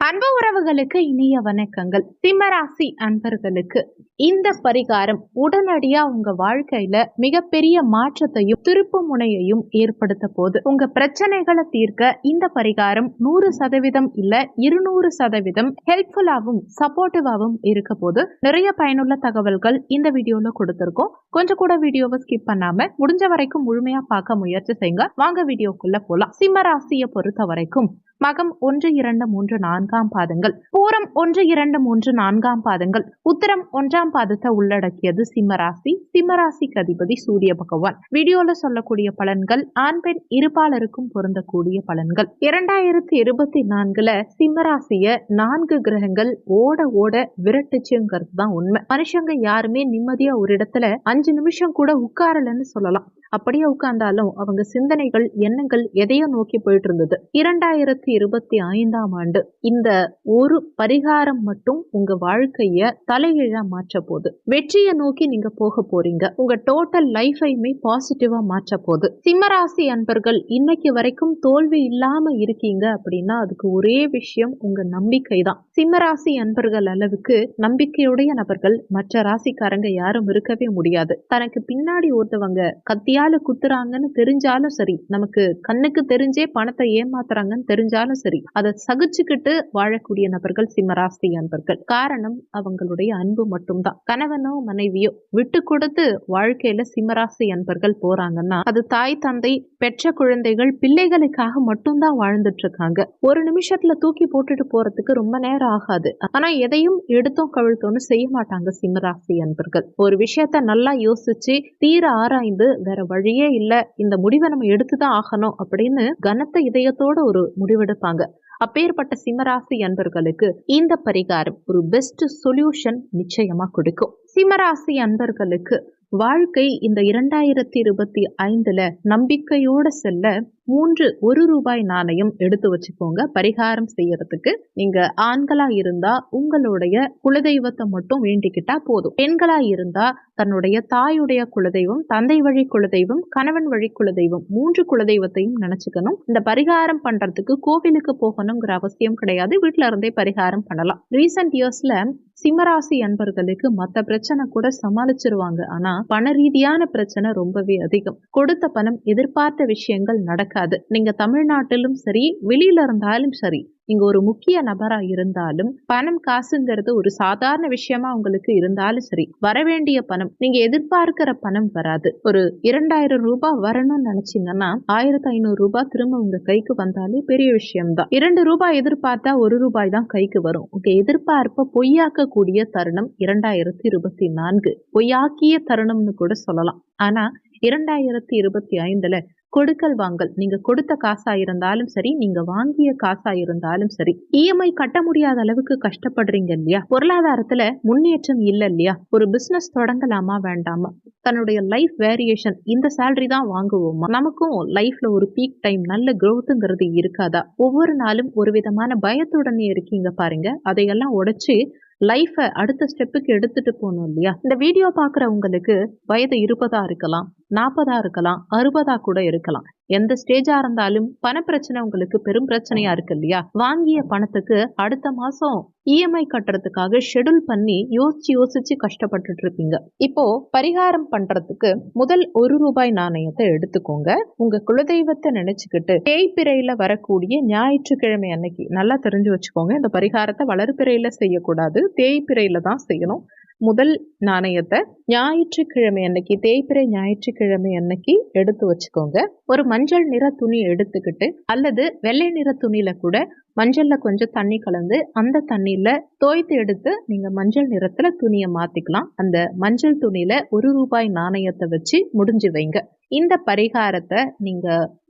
அன்பு உறவுகளுக்கு இனிய வணக்கங்கள். சிம்மராசி அன்பர்களுக்கு இந்த பரிகாரம் உடனடியா உங்க வாழ்க்கையில மிகப்பெரிய மாற்றத்தையும் திருப்பு முனையையும் ஏற்படுத்த போது உங்க பிரச்சனைகளை தீர்க்க இந்த பரிகாரம் நூறு சதவீதம் இல்ல இருநூறு சதவீதம் ஹெல்ப்ஃபுல்லாவும் சப்போர்ட்டிவாவும் இருக்க போது நிறைய பயனுள்ள தகவல்கள் இந்த வீடியோல கொடுத்திருக்கோம். கொஞ்சம் கூட வீடியோவை ஸ்கிப் பண்ணாம முடிஞ்ச வரைக்கும் முழுமையா பார்க்க முயற்சி செய்யுங்க. வாங்க வீடியோக்குள்ள போலாம். சிம்மராசியை பொறுத்த வரைக்கும் மகம் ஒன்று இரண்டு மூன்று நான்காம் பாதங்கள். பூரம் ஒன்று இரண்டு மூன்று நான்காம் பாதங்கள். உத்தரம் ஒன்றாம் பாதத்தை உள்ளடக்கியது சிம்மராசி. சிம்மராசிக்கு அதிபதி சூரிய பகவான். வீடியோல சொல்லக்கூடிய பலன்கள் ஆண் பெண் இருபாலருக்கும் பொருந்தக்கூடிய பலன்கள். இரண்டாயிரத்தி இருபத்தி நான்குல சிம்மராசிய நான்கு கிரகங்கள் ஓட ஓட விரட்டுச்சுங்கிறது தான் உண்மை. மனுஷங்க யாருமே நிம்மதியா ஒரு இடத்துல அஞ்சு நிமிஷம் கூட உட்காரலன்னு சொல்லலாம். அப்படியே உட்கார்ந்தாலும் அவங்க சிந்தனைகள் எண்ணங்கள் எதையோ நோக்கி போயிட்டு இருந்தது இரண்டாயிரத்தி இருபத்தி ஐந்தாம் ஆண்டு இந்த ஒரு பரிகாரம் மட்டும் உங்க வாழ்க்கைய தலைகீழா மாற்ற போகுது. வெற்றியை நோக்கி நீங்க போக போறீங்க. உங்க டோட்டல் லைஃபையுமே பாசிட்டிவா மாற்ற போகுது. சிம்மராசி அன்பர்கள் இன்னைக்கு வரைக்கும் தோல்வி இல்லாம இருக்கீங்க அப்படின்னா அதுக்கு ஒரே விஷயம் உங்க நம்பிக்கை தான் சிம்மராசி அன்பர்கள் அளவுக்கு நம்பிக்கையுடைய நபர்கள் மற்ற ராசிக்காரங்க யாரும் இருக்கவே முடியாது. தனக்கு பின்னாடி ஒருத்தவங்க கத்தியால குத்துறாங்கன்னு தெரிஞ்சாலும் சரி நமக்கு கண்ணுக்கு தெரிஞ்சே பணத்தை ஏமாத்துறாங்கன்னு தெரிஞ்சாலும் சரி அதை சகிச்சுக்கிட்டு வாழக்கூடிய நபர்கள் சிம்மராசி அன்பர்கள். காரணம் அவங்களுடைய அன்பு மட்டும்தான். கணவனோ மனைவியோ விட்டு கொடுத்து வாழ்க்கையில சிம்மராசி அன்பர்கள் போறாங்கன்னா அது தாய் தந்தை பெற்ற குழந்தைகள் பிள்ளைகளுக்காக மட்டும்தான் வாழ்ந்துட்டு இருக்காங்க ஒரு நிமிஷத்துல தூக்கி போட்டுட்டு போறதுக்கு ரொம்ப நேரம் ஆகாது. ஆனா எதையும் எடுத்தோம் கவிழ்த்தோன்னு செய்ய மாட்டாங்க சிம்மராசி அன்பர்கள். ஒரு விஷயத்த நல்லா யோசிச்சு தீர ஆராய்ந்து வேற வழியே இல்ல இந்த முடிவை நம்ம எடுத்துதான் ஆகணும் அப்படின்னு கனத்த இதயத்தோட ஒரு முடிவெடுப்பாங்க. அப்பேற்பட்ட சிம்மராசி அன்பர்களுக்கு இந்த பரிகாரம் ஒரு பெஸ்ட் சொல்யூஷன் நிச்சயமா கொடுக்கும். சிம்மராசி அன்பர்களுக்கு வாழ்க்கை இந்த இரண்டாயிரத்தி இருபத்தி ஐந்துல நம்பிக்கையோட செல்ல மூன்று ஒரு ரூபாய் நாணயம் எடுத்து வச்சுக்கோங்க. பரிகாரம் செய்யறதுக்கு. நீங்க ஆண்களா இருந்தா உங்களுடைய குலதெய்வத்தை மட்டும் வேண்டிக்கிட்டா போதும். பெண்களா இருந்தா தன்னுடைய தாயுடைய குலதெய்வம் தந்தை வழி குலதெய்வம் கணவன் வழி குலதெய்வம் மூன்று குலதெய்வத்தையும் நினைச்சுக்கணும். இந்த பரிகாரம் பண்றதுக்கு கோவிலுக்கு போகணுங்கிற அவசியம் கிடையாது. வீட்டுல இருந்தே பரிகாரம் பண்ணலாம். ரீசெண்ட் இயர்ஸ்ல சிம்மராசி அன்பர்களுக்கு மற்ற பிரச்சனை கூட சமாளிச்சிருவாங்க. ஆனா பண ரீதியான பிரச்சனை ரொம்பவே அதிகம். கொடுத்த பணம் எதிர்பார்த்த விஷயங்கள் நடக்காது. நீங்க தமிழ்நாட்டிலும் சரி வெளியில இருந்தாலும் சரி நீங்க ஒரு முக்கிய நபரா இருந்தாலும் பணம் காசுங்கிறது ஒரு சாதாரண விஷயமா உங்களுக்கு இருந்தாலும் சரி வரவேண்டிய பணம் நீங்க எதிர்பார்க்கிற பணம் வராது. ஒரு இரண்டாயிரம் ரூபாய் வரணும்னு நினைச்சீங்கன்னா ஆயிரத்தி ஐநூறு ரூபாய் திரும்ப உங்க கைக்கு வந்தாலே பெரிய விஷயம்தான். இரண்டு ரூபாய் எதிர்பார்த்தா ஒரு ரூபாய் தான் கைக்கு வரும். உங்க எதிர்பார்ப்ப பொய்யாக்கக்கூடிய தருணம் இரண்டாயிரத்தி இருபத்தி நான்கு. பொய்யாக்கிய தருணம்னு கூட சொல்லலாம். ஆனா இரண்டாயிரத்தி இருபத்தி ஐந்துல கொடுக்கல் வாங்கல். நீங்க கொடுத்த காசா இருந்தாலும் சரி நீங்க வாங்கிய காசா இருந்தாலும் சரி இஎம்ஐ கட்ட முடியாத அளவுக்கு கஷ்டப்படுறீங்க இல்லையா? பொருளாதாரத்துல முன்னேற்றம் இல்ல இல்லையா? ஒரு பிசினஸ் தொடங்கலாமா வேண்டாமா? தன்னுடைய லைஃப் வேரியேஷன் இந்த சேலரி தான் வாங்குவோமா? நமக்கும் லைஃப்ல ஒரு பீக் டைம் நல்ல க்ரோத்துங்கிறது இருக்காதா? ஒவ்வொரு நாளும் ஒரு விதமான பயத்துடனே இருக்கீங்க பாருங்க. அதையெல்லாம் உடைச்சு லைஃபை அடுத்த ஸ்டெப்புக்கு எடுத்துட்டு போகணும் இல்லையா? இந்த வீடியோ பார்க்குறவங்களுக்கு வயது இருபதா இருக்கலாம். நாற்பதா இருக்கலாம் அறுபதா கூட இருக்கலாம். எந்த ஸ்டேஜா இருந்தாலும் பண பிரச்சனை உங்களுக்கு பெரும் பிரச்சனையா இருக்கு இல்லையா? வாங்கிய பணத்துக்கு அடுத்த மாசம் இஎம்ஐ கட்டுறதுக்காக ஷெட்யூல் பண்ணி யோசிச்சு யோசிச்சு கஷ்டப்பட்டுட்டு இருப்பீங்க. இப்போ பரிகாரம் பண்றதுக்கு முதல் ஒரு ரூபாய் நாணயத்தை எடுத்துக்கோங்க. உங்க குலதெய்வத்தை நினைச்சுக்கிட்டு தேய்பிறையில வரக்கூடிய ஞாயிற்றுக்கிழமை அன்னைக்கு நல்லா தெரிஞ்சு வச்சுக்கோங்க. இந்த பரிகாரத்தை வளர்பிறையில செய்யக்கூடாது. தேய்பிறையில தான் செய்யணும். முதல் நாணயத்தை ஞாயிற்றுக்கிழமை அன்னைக்கு தேய்பிறை ஞாயிற்றுக்கிழமை அன்னைக்கு எடுத்து வச்சுக்கோங்க. ஒரு மஞ்சள் நிற துணி எடுத்துக்கிட்டு அல்லது வெள்ளை நிற துணியில கூட மஞ்சள்ல கொஞ்சம் தண்ணி கலந்து அந்த தண்ணியில தோய்த்து எடுத்து நீங்க மஞ்சள் நிறத்துல துணியை மாத்திக்கலாம். அந்த மஞ்சள் துணியில ஒரு ரூபாய் நாணயத்தை வச்சு முடிஞ்சு வைங்க. இந்த பரிகாரத்தை நீங்க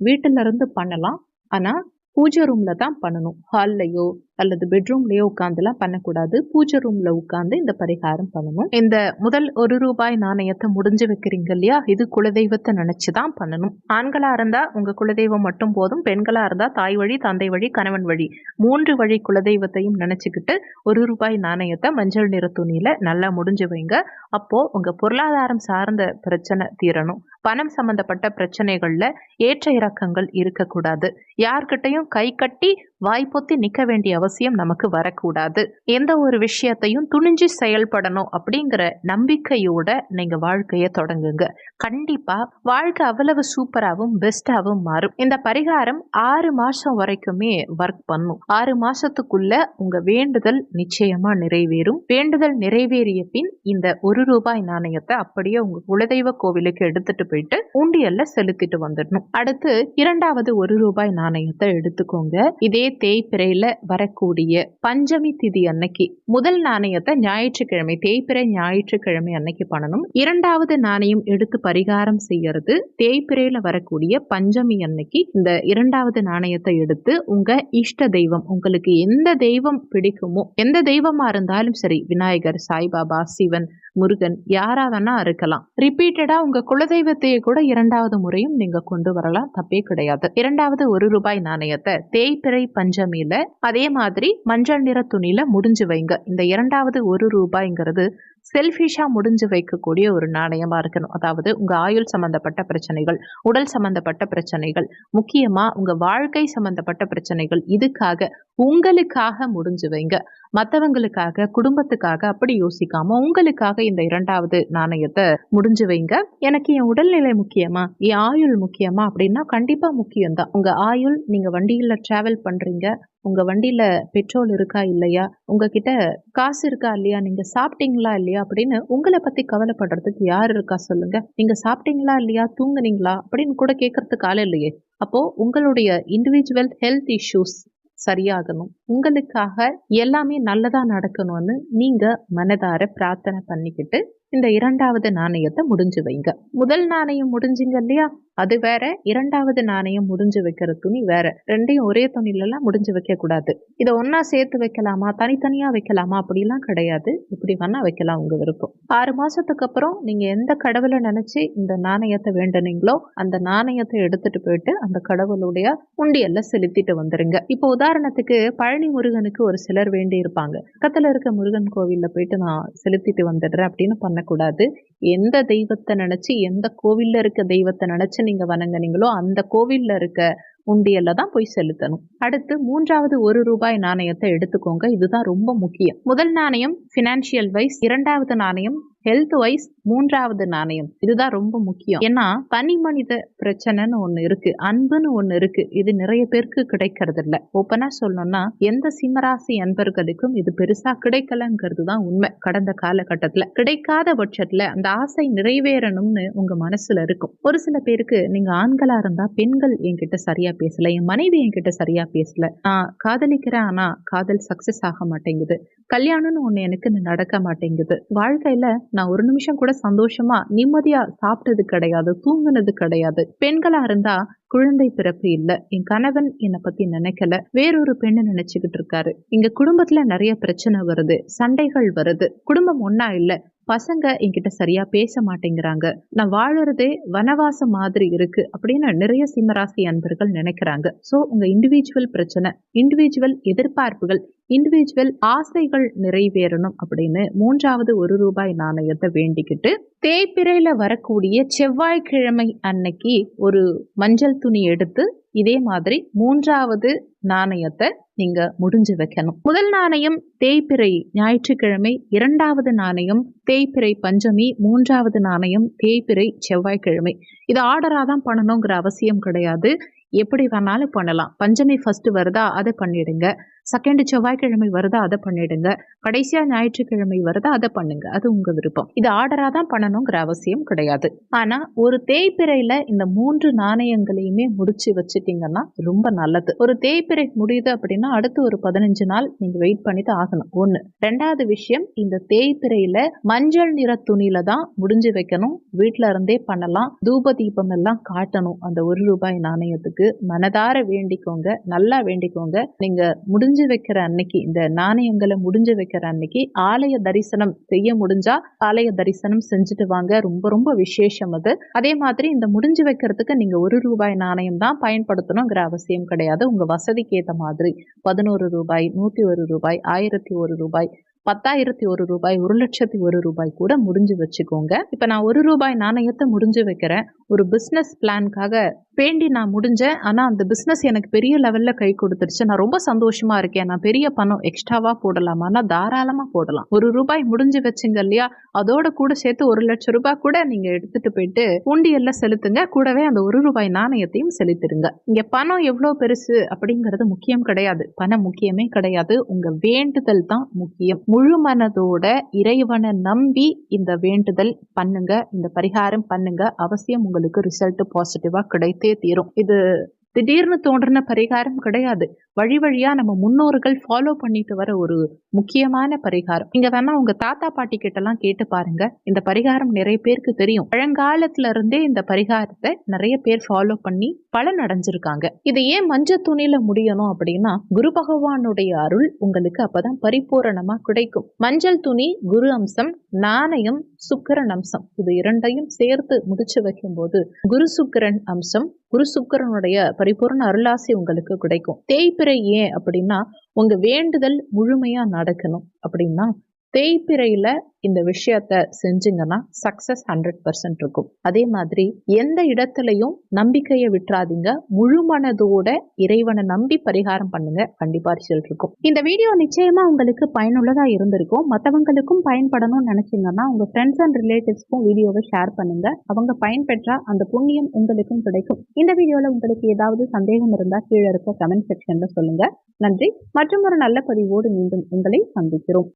வீட்டுல இருந்து பண்ணலாம். ஆனா பூஜை ரூம்ல தான் பண்ணணும். ஹால்லையோ அல்லது பெட்ரூம்லயோ உட்காந்துலாம் பண்ணக்கூடாது. பூஜை ரூம்ல உட்காந்து இந்த பரிகாரம் பண்ணணும். இந்த முதல் ஒரு ரூபாய் நாணயத்தை முடிஞ்சு வைக்கிறீங்க இல்லையா? இது குலதெய்வத்தை நினைச்சுதான் பண்ணணும். ஆண்களா இருந்தா உங்க குலதெய்வம் மட்டும் போதும். பெண்களா இருந்தா தாய் வழி தந்தை வழி கணவன் வழி. மூன்று வழி குலதெய்வத்தையும் நினைச்சுக்கிட்டு ஒரு ரூபாய் நாணயத்தை மஞ்சள் நிற துணியில நல்லா முடிஞ்சு வைங்க. அப்போ உங்க பொருளாதாரம் சார்ந்த பிரச்சனை தீரணும். பணம் சம்பந்தப்பட்ட பிரச்சனைகள்ல ஏற்ற இறக்கங்கள் இருக்கக்கூடாது. யார்கிட்டையும் கை கட்டி வாய் பொத்தி நிக்க வேண்டிய அவசியம் நமக்கு வரக்கூடாது. எந்த ஒரு விஷயத்தையும் துணிஞ்சு செயல்படணும் அப்படிங்கிற நம்பிக்கையோட நீங்க வாழ்க்கையை தொடங்குங்க. கண்டிப்பா வாழ்க்கை அவ்வளவு சூப்பராகவும் பெஸ்டாகவும் மாறும். இந்த பரிகாரம் ஆறு மாசம் வரைக்குமே ஒர்க் பண்ணும். ஆறு மாசத்துக்குள்ள உங்க வேண்டுதல் நிச்சயமா நிறைவேறும். வேண்டுதல் நிறைவேறிய பின் இந்த ஒரு ரூபாய் நாணயத்தை அப்படியே உங்க குலதெய்வ கோவிலுக்கு எடுத்துட்டு போயிட்டு உண்டியல்ல செலுத்திட்டு வந்துடணும். அடுத்து இரண்டாவது ஒரு ரூபாய் நாணயத்தை எடுத்துக்கோங்க. இதே தேய்பிறையில வரக்கூடிய பஞ்சமி திதி அன்னைக்கு முதல் நாணயத்தை ஞாயிற்றுக்கிழமை தேய்பிறை ஞாயிற்றுக்கிழமை அன்னைக்கு பண்ணணும். இரண்டாவது நாணயம் எடுத்து பரிகாரம் செய்யறது தேய்பிறையில வரக்கூடிய பஞ்சமி அன்னைக்கு. இந்த இரண்டாவது நாணயத்தை எடுத்து உங்க இஷ்ட தெய்வம் உங்களுக்கு எந்த தெய்வம் பிடிக்குமோ எந்த தெய்வமா இருந்தாலும் சரி விநாயகர் சாய்பாபா சிவன் முருகன் யாரா வேணா இருக்கலாம் ரிப்பீட்டடா உங்க குலதெய்வத்தையே கூட இரண்டாவது முறையும் நீங்க கொண்டு வரலாம். தப்பே கிடையாது. இரண்டாவது ஒரு ரூபாய் நாணயத்தை தேய்பிறை பஞ்சமியில அதே மாதிரி மஞ்சள் நிற துணியில முடிஞ்சு வைங்க. இந்த இரண்டாவது ஒரு ரூபாய்ங்கிறது செல்ஃபிஷாக முடிஞ்சு வைக்கக்கூடிய ஒரு நாணயமாக இருக்கணும். அதாவது உங்கள் ஆயுள் சம்பந்தப்பட்ட பிரச்சனைகள் உடல் சம்பந்தப்பட்ட பிரச்சனைகள் முக்கியமாக உங்கள் வாழ்க்கை சம்பந்தப்பட்ட பிரச்சனைகள் இதுக்காக உங்களுக்காக முடிஞ்சு வைங்க. மற்றவங்களுக்காக குடும்பத்துக்காக அப்படி யோசிக்காம உங்களுக்காக இந்த இரண்டாவது நாணயத்தை முடிஞ்சு வைங்க. எனக்கு என் உடல்நிலை முக்கியமா என் ஆயுள் முக்கியமா அப்படின்னா கண்டிப்பா முக்கியம்தான். உங்க ஆயுள் நீங்க வண்டியில் டிராவல் பண்றீங்க உங்க வண்டியில பெட்ரோல் இருக்கா இல்லையா? உங்ககிட்ட காசு இருக்கா இல்லையா? நீங்க சாப்பிட்டீங்களா இல்லையா? அப்படின்னு உங்களை பத்தி கவலைப்படுறதுக்கு யார் இருக்கா சொல்லுங்க. நீங்க சாப்பிட்டீங்களா இல்லையா? தூங்குனீங்களா? அப்படின்னு கூட கேட்கறதுக்கு ஆள் இல்லையே. அப்போ உங்களுடைய இண்டிவிஜுவல் ஹெல்த் இஷ்யூஸ் சரியாகணும். உங்களுக்காக எல்லாமே நல்லதா நடக்கணும்னு நீங்க மனதார பிரார்த்தனை பண்ணிக்கிட்டு இந்த இரண்டாவது நாணயத்தை முடிஞ்சு வைங்க. முதல் நாணயம் முடிஞ்சிங்க இல்லையா? அது வேற. இரண்டாவது நாணயம் முடிஞ்சு வைக்கிற துணி வேற. ரெண்டையும் ஒரே துணிலலாம் முடிஞ்சு வைக்க கூடாது. இதை ஒன்னா சேர்த்து வைக்கலாமா? தனித்தனியா வைக்கலாமா? அப்படிலாம் கிடையாது. இப்படி வேணா வைக்கலாம் உங்க விருப்பம். ஆறு மாசத்துக்கு அப்புறம் நீங்க எந்த கடவுளை நினைச்சு இந்த நாணயத்தை வேண்டுனீங்களோ அந்த நாணயத்தை எடுத்துட்டு போயிட்டு அந்த கடவுளுடைய உண்டியல்ல செலுத்திட்டு வந்துருங்க. இப்போ உதாரணத்துக்கு பழனி முருகனுக்கு ஒரு சிலர் வேண்டி இருப்பாங்க பக்கத்துல இருக்க முருகன் கோவில்ல போயிட்டு நான் செலுத்திட்டு வந்துடுறேன் அப்படின்னு பண்ணக்கூடாது எந்த தெய்வத்தை நினைச்சு எந்த கோவில்ல இருக்க தெய்வத்தை நினைச்சு நீங்க வணங்குனீங்களோ அந்த கோவிலில் இருக்க உண்டியல்ல தான் போய் செலுத்தணும். அடுத்து மூன்றாவது ஒரு ரூபாய் நாணயத்தை எடுத்துக்கோங்க. இதுதான் ரொம்ப முக்கியம். முதல் நாணயம் ஃபினான்ஷியல் வைஸ் இரண்டாவது நாணயம் ஹெல்த் வைஸ் மூன்றாவது நாணயம். இதுதான் ரொம்ப முக்கியம். ஏன்னா தனி மனித பிரச்சனைன்னு ஒன்று இருக்கு. அன்புன்னு ஒன்று இருக்கு. இது நிறைய பேருக்கு கிடைக்கிறது இல்ல ஓப்பனா சொல்லணும்னா எந்த சிம்மராசி அன்பர்களுக்கும் இது பெருசா கிடைக்கலங்கிறது தான் உண்மை. கடந்த காலகட்டத்தில். கிடைக்காத பட்சத்தில் அந்த ஆசை நிறைவேறணும்னு உங்க மனசுல இருக்கும். ஒரு சில பேருக்கு நீங்க ஆண்களா இருந்தா பெண்கள் என்கிட்ட சரியா பேசல என் மனைவி என்கிட்ட சரியா பேசல. நான் காதலிக்கிறேன் ஆனா காதல் சக்சஸ் ஆக மாட்டேங்குது. கல்யாணம்னு ஒன்று எனக்கு நடக்க மாட்டேங்குது. வாழ்க்கையில நான் ஒரு நிமிஷம் கூட சந்தோஷமா நிம்மதியா சாப்பிட்டது கிடையாது தூங்குனது கிடையாது. பெண்களா இருந்தா குழந்தை பிறப்பு இல்ல. என் கணவன் என்னை பத்தி நினைக்கல. வேறொரு பெண்ணை நினைச்சுக்கிட்டு இருக்காரு. எங்க குடும்பத்துல நிறைய பிரச்சனை வருது சண்டைகள் வருது. குடும்பம் ஒன்னா இல்ல. பசங்க என்கிட்ட சரியா பேச மாட்டேங்கிறாங்க. நான் வாழறதே வனவாசம் மாதிரி இருக்கு அப்படின்னு நிறைய சிம்மராசி அன்பர்கள் நினைக்கிறாங்க. சோ உங்க இண்டிவிஜுவல் பிரச்சனை இண்டிவிஜுவல் எதிர்பார்ப்புகள் இண்டிவிஜுவல் ஆசைகள் நிறைவேறணும் அப்படின்னு மூன்றாவது ஒரு ரூபாய் நாணயத்தை வேண்டிக்கிட்டு தேய்பிறையில வரக்கூடிய செவ்வாய்க்கிழமை அன்னைக்கு ஒரு மஞ்சள் துணி எடுத்து இதே மாதிரி மூன்றாவது நாணயத்தை நீங்க முடிஞ்சு வைக்கணும். முதல் நாணயம் தேய்பிறை ஞாயிற்றுக்கிழமை இரண்டாவது நாணயம் தேய்பிறை பஞ்சமி மூன்றாவது நாணயம் தேய்பிறை செவ்வாய்க்கிழமை. இது ஆர்டரா தான் பண்ணணுங்கிற அவசியம் கிடையாது. எப்படி வேணாலும் பண்ணலாம். பஞ்சமி ஃபர்ஸ்ட் வருதா அதை பண்ணிடுங்க. செகண்ட் செவ்வாய்க்கிழமை வருதா அதை பண்ணிடுங்க. கடைசியா ஞாயிற்றுக்கிழமை வருதா அதை பண்ணுங்க. அது உங்க விருப்பம். இது ஆர்டரா தான் பண்ணணுங்கிற அவசியம் கிடையாது. ஆனா ஒரு தேய்பிறையில இந்த மூன்று நாணயங்களையுமே முடிச்சு வச்சுட்டீங்கன்னா ரொம்ப நல்லது. ஒரு தேய்பிறை முடியுது அப்படின்னா அடுத்து ஒரு பதினஞ்சு நாள் நீங்க வெயிட் பண்ணி தான் ஆகணும். ஒண்ணு. ரெண்டாவது விஷயம் இந்த தேய்பிறையில மஞ்சள் நிற துணியில தான் முடிஞ்சு வைக்கணும். வீட்டில் இருந்தே பண்ணலாம். தூப தீபம் எல்லாம் காட்டணும் அந்த ஒரு ரூபாய் நாணயத்துக்கு. மனதார வேண்டிக்கோங்க. நல்லா வேண்டிக்கோங்க. நீங்க முடிஞ்ச முடிஞ்சு வைக்கிற அன்னைக்கு இந்த நாணயங்களை முடிஞ்சு வைக்கிற அன்னைக்கு ஆலய தரிசனம் செய்ய முடிஞ்சா ஆலய தரிசனம் செஞ்சுட்டு வாங்க. ரொம்ப ரொம்ப விசேஷம் அது. அதே மாதிரி இந்த முடிஞ்சு வைக்கிறதுக்கு நீங்க ஒரு ரூபாய் நாணயம் தான் பயன்படுத்தணுங்கிற அவசியம் கிடையாது. உங்க வசதிக்கு ஏற்ற மாதிரி பதினோரு ரூபாய் நூத்தி ஒரு ரூபாய் ஆயிரத்தி ஒரு ரூபாய் பத்தாயிரத்தி ஒரு ரூபாய் ஒரு லட்சத்தி ஒரு ரூபாய் கூட முடிஞ்சு வச்சுக்கோங்க. இப்போ நான் ஒரு ரூபாய் நாணயத்தை முடிஞ்சு வைக்கிறேன். ஒரு பிஸ்னஸ் பிளான்காக வேண்டி நான் முடிஞ்சேன். ஆனால் அந்த பிஸ்னஸ் எனக்கு பெரிய லெவலில் கை கொடுத்துருச்சு நான் ரொம்ப சந்தோஷமா இருக்கேன். நான் பெரிய பணம் எக்ஸ்ட்ராவாக போடலாமா. நான் தாராளமாக போடலாம். ஒரு ரூபாய் முடிஞ்சு வச்சுங்க இல்லையா? அதோட கூட சேர்த்து ஒரு லட்சம் ரூபாய் கூட நீங்கள் எடுத்துட்டு போயிட்டு உண்டியல்ல செலுத்துங்க. கூடவே அந்த ஒரு ரூபாய் நாணயத்தையும் செலுத்திடுங்க. இங்கே பணம் எவ்வளோ பெருசு அப்படிங்கிறது முக்கியம் கிடையாது. பணம் முக்கியமே கிடையாது. உங்கள் வேண்டுதல் தான் முக்கியம். முழு மனதோட இறைவனை நம்பி இந்த வேண்டுதல் பண்ணுங்க. இந்த பரிகாரம் பண்ணுங்க. அவசியம் உங்களுக்கு ரிசல்ட் பாசிட்டிவாக கிடைக்கும் தீரும். இது திடீர்னு தோன்றின பரிகாரம் கிடையாது. வழி வழியா நம்ம முன்னோர்கள் ஃபாலோ பண்ணிட்டு வர ஒரு முக்கியமான பரிகாரம். நீங்க வேணா உங்க தாத்தா பாட்டி கிட்ட எல்லாம் கேட்டு பாருங்க. இந்த பரிகாரம் நிறைய பேருக்கு தெரியும். பழங்காலத்துல இருந்தே இந்த பரிகாரத்தை நிறைய பேர் ஃபாலோ பண்ணி பலன் அடைஞ்சிருக்காங்க. இது ஏன் மஞ்ச துணியில முடியணும் அப்படின்னா குரு பகவானுடைய அருள் உங்களுக்கு அப்பதான் பரிபூரணமா கிடைக்கும். மஞ்சள் துணி குரு அம்சம் நாணயம் சுக்கரன் அம்சம். இது இரண்டையும் சேர்த்து முடிச்சு வைக்கும்போது குரு சுக்கரன் அம்சம் குரு சுக்கரனுடைய பரிபூர்ண அருளாசி உங்களுக்கு கிடைக்கும். தேய்பிறை ஏன் அப்படின்னா உங்க வேண்டுதல் முழுமையா நடக்கணும் அப்படின்னா தேய்பிறையில இந்த விஷயத்த செஞ்சீங்கன்னா சக்சஸ் ஹண்ட்ரட் பர்சன்ட் இருக்கும். அதே மாதிரி எந்த இடத்துலையும் நம்பிக்கையை விட்டுறாதீங்க. முழு மனதோட இறைவனை நம்பி பரிகாரம் பண்ணுங்க. கண்டிப்பா ரிசல்ட் இருக்கும். இந்த வீடியோ நிச்சயமா உங்களுக்கு பயனுள்ளதா இருந்திருக்கும். மற்றவங்களுக்கும் பயன்படணும்னு நினைச்சீங்கன்னா உங்க ஃப்ரெண்ட்ஸ் அண்ட் ரிலேட்டிவ்ஸ்க்கும் வீடியோவை ஷேர் பண்ணுங்க. அவங்க பயன்பெற்றா அந்த புண்ணியம் உங்களுக்கும் கிடைக்கும். இந்த வீடியோல உங்களுக்கு ஏதாவது சந்தேகம் இருந்தா கீழே இருக்க கமெண்ட் செக்ஷன்ல சொல்லுங்க. நன்றி. மற்றும் ஒரு நல்ல பதிவோடு மீண்டும் உங்களை சந்திக்கிறோம்.